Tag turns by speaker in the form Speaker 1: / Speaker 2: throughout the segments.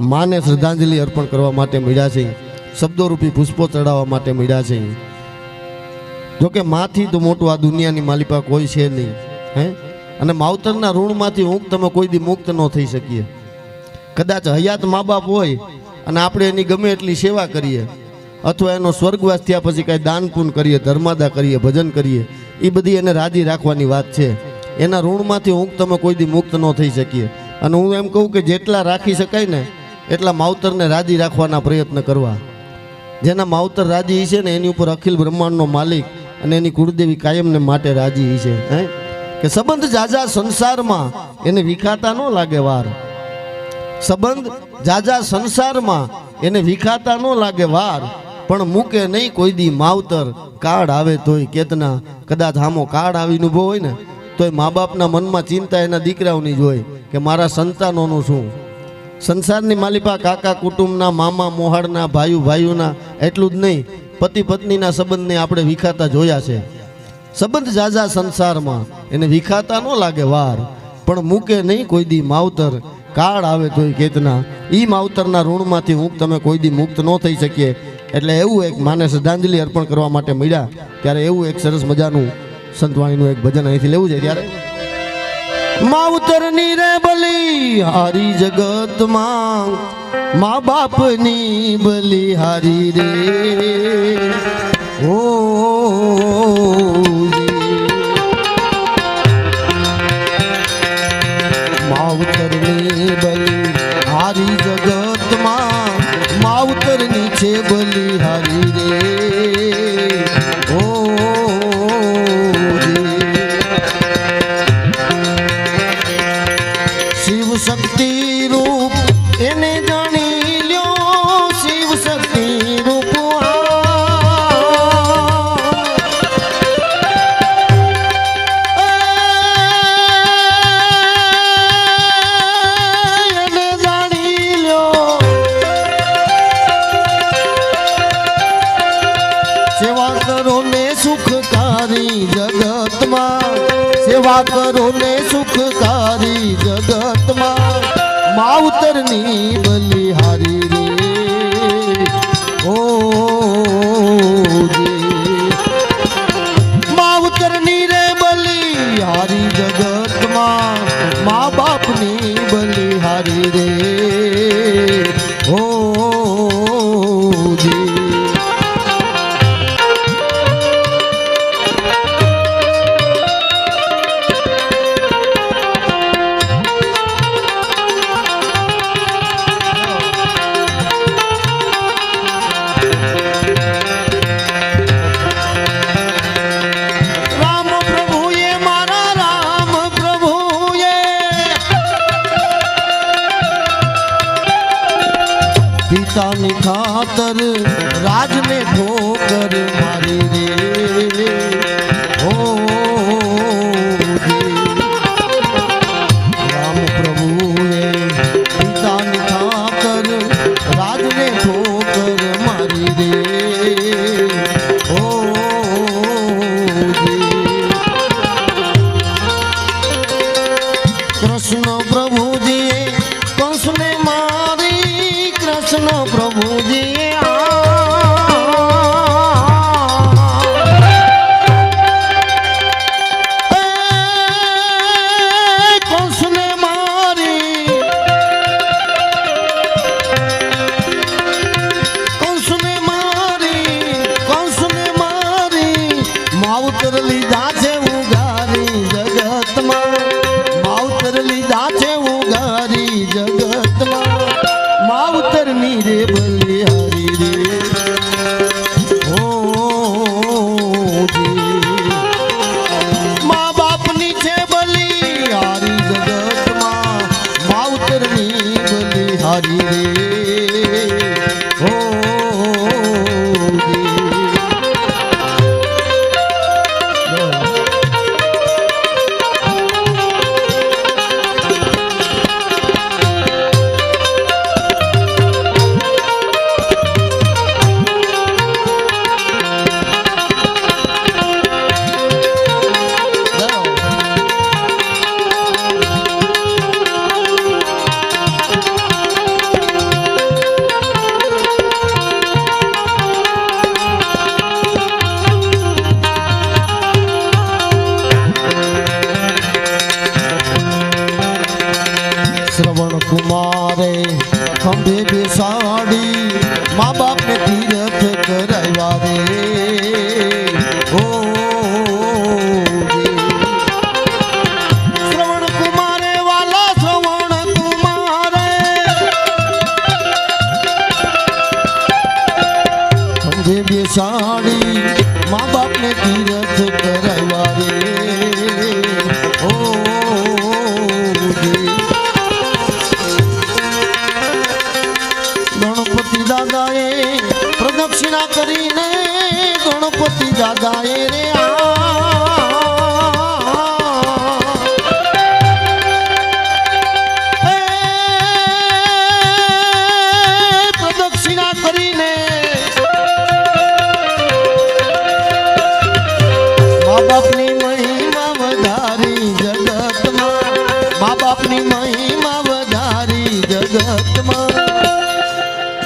Speaker 1: માને શ્રદ્ધાંજલિ અર્પણ કરવા માટે મળ્યા છે. શબ્દોરૂપી પુષ્પો ચડાવવા માટે મળ્યા છે. જોકે માથી તો મોટું આ દુનિયાની માલિપા કોઈ છે નહીં, હે? અને માવતરના ઋણમાંથી ઊંઘ તમે કોઈ દી મુક્ત ન થઈ શકીએ. કદાચ હયાત મા બાપ હોય અને આપણે એની ગમે એટલી સેવા કરીએ, અથવા એનો સ્વર્ગવાસ થયા પછી કાંઈ દાન પૂન કરીએ, ધર્માદા કરીએ, ભજન કરીએ એ બધી એને રાજી રાખવાની વાત છે. એના ઋણમાંથી ઊંઘ તમે કોઈ દી મુક્ત ન થઈ શકીએ. અને હું એમ કહું કે જેટલા રાખી શકાય ને એટલા માવતરને રાજી રાખવાના પ્રયત્ન કરવા. જેના માવતર રાજી છે ને, એની ઉપર અખિલ બ્રહ્માંડનો માલિક અને એની કુળદેવી કાયમને માટે રાજી છે, હે? કે સંબંધ જાજા સંસારમાં એને વિખાતા ન લાગે વાર. સંબંધ જાજા સંસારમાં એને વિખાતા ન લાગે વાર. પણ મૂકે નહીં કોઈ દી માવતર કાળ આવે તોય કેતના. કદાચ હામો કાળ આવીને ઊભો હોય ને, તોય મા બાપના મનમાં ચિંતા એના દીકરાઓની જ હોય કે મારા સંતાનોનું શું? સંસારની માલિપા કાકા, કુટુંબના મામા મોહાડના ભાઈ ભાઈઓના, એટલું જ નહીં, પતિ, પત્નીના સંબંધને આપણે વિખાતા જોયા છે. સંબંધ જાજા સંસારમાં, એને વિખાતા ન લાગે વાર, પણ મૂકે નહીં કોઈ દી માવતર, કાળ આવે તોય કેતના. ઈ માવતરના ઋણમાંથી હું તમે કોઈ દી મુક્ત ન થઈ શકીએ. એટલે એવું એક માને શ્રદ્ધાંજલિ અર્પણ કરવા માટે મળ્યા, ત્યારે એવું એક સરસ મજાનું સંતવાણીનું એક ભજન અહીંથી લેવું છે. ત્યારે માવતરની રે બલી હારી જગતમાં મા બાપની બલી હારી રે. ઓ સેવા કરો ને સુખકારી જગતમાં માવતરની બલિહારી બલિહારી રે. Não pra você.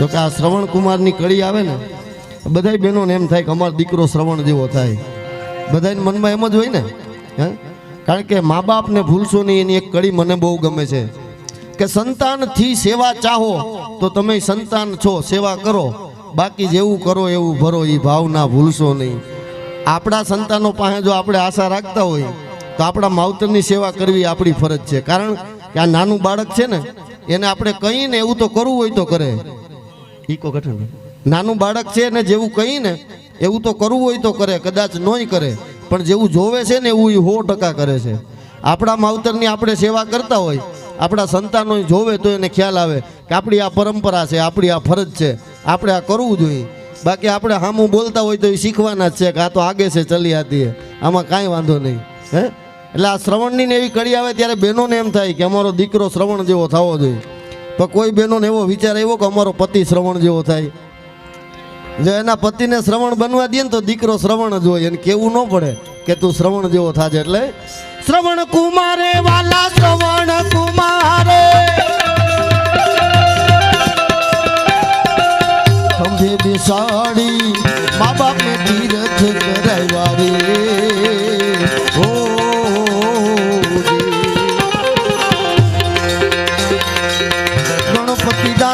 Speaker 1: જો કે આ શ્રવણ કુમારની કડી આવે ને, બધાય બહેનોને એમ થાય કે અમારો દીકરો શ્રવણ જેવો થાય. બધાને મનમાં એમ જ હોય ને, હે? કારણ કે મા બાપને ભૂલશો નહીં, એની એક કડી મને બહુ ગમે છે. કે સંતાનથી સેવા ચાહો, તો તમે સંતાન છો, સેવા કરો. બાકી જેવું કરો, એવું ભરો એ ભાવના ભૂલશો નહીં. આપણા સંતાનો પાસે જો આપણે આશા રાખતા હોય, તો આપણા માવતરની સેવા કરવી આપણી ફરજ છે. કારણ કે આ નાનું બાળક છે ને, એને આપણે કહીને એવું તો કરવું હોય તો કરે. ઈકો કઠણ નાનું બાળક છે ને જેવું કહીને એવું તો કરવું હોય તો કરે, કદાચ નોય કરે, પણ જેવું જોવે છે ને એવું સો ટકા કરે છે. આપણા માવતરની આપણે સેવા કરતા હોય, આપણા સંતાનો જોવે તો એને ખ્યાલ આવે કે આપણી આ પરંપરા છે, આપણી આ ફરજ છે, આપણે આ કરવું જોઈએ. બાકી આપણે સામું બોલતા હોય તો એ શીખવાના જ છે કે આ તો આગે છે, ચલી આતી આમાં કાંઈ વાંધો નહીં, હે? એટલે આ શ્રવણની ને એવી કડી આવે ત્યારે બહેનોને એમ થાય કે અમારો દીકરો શ્રવણ જેવો થવો જોઈએ. તો કોઈ બહેનોને એવો વિચાર આવ્યો કે અમારો પતિ શ્રવણ જેવો થાય? જો એના પતિને શ્રવણ બનવા દે ને તો દીકરો શ્રવણ જ હોય એને કેવું ન પડે કે તું શ્રવણ જેવો થાજે એટલે? શ્રવણ કુમારે વાલા શ્રવણ કુમારે. ખંભે બેસાડી મા બાપ તીરથ કરાવ્યા રે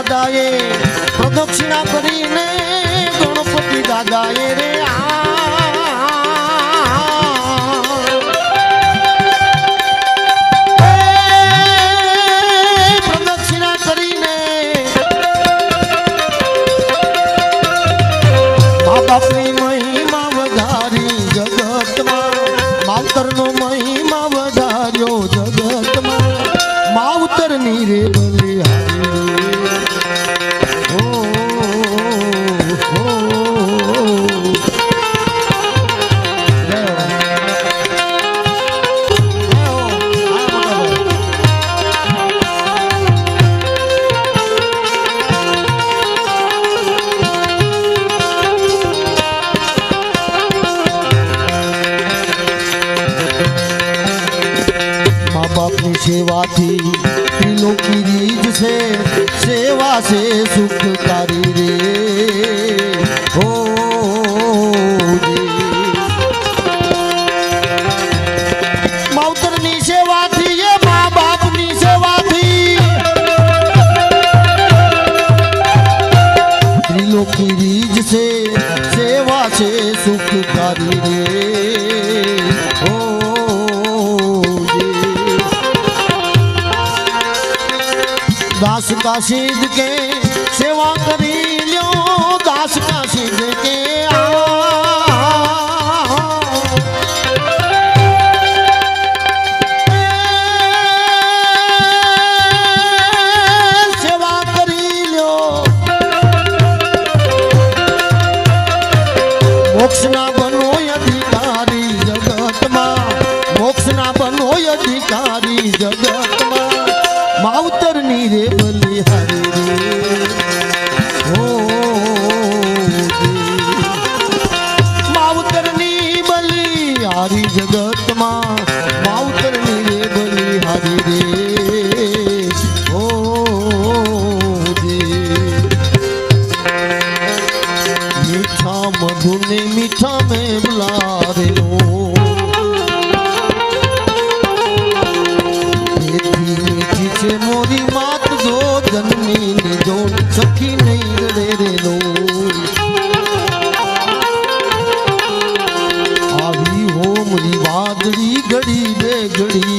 Speaker 1: દાદાએ પ્રદક્ષિણા કરીને ગણપતિ દાદાએ રે આ સેવાથી ત્રિલોકી રીજ છે સેવા છે સુખકારી રે હો માવતરની સેવાથી એ મા બાપની સેવાથી ત્રિલોકી રીજ છે સેવા છે સુખકારી રે દાસ કા સિદ્ધ કે સેવા કરી લ્યો, દાસ કા સિદ્ધ કે મોક્ષના બનો અધિકારી જગતમાં, મોક્ષના બનો અધિકારી જગતમાં. માવતરની જોડી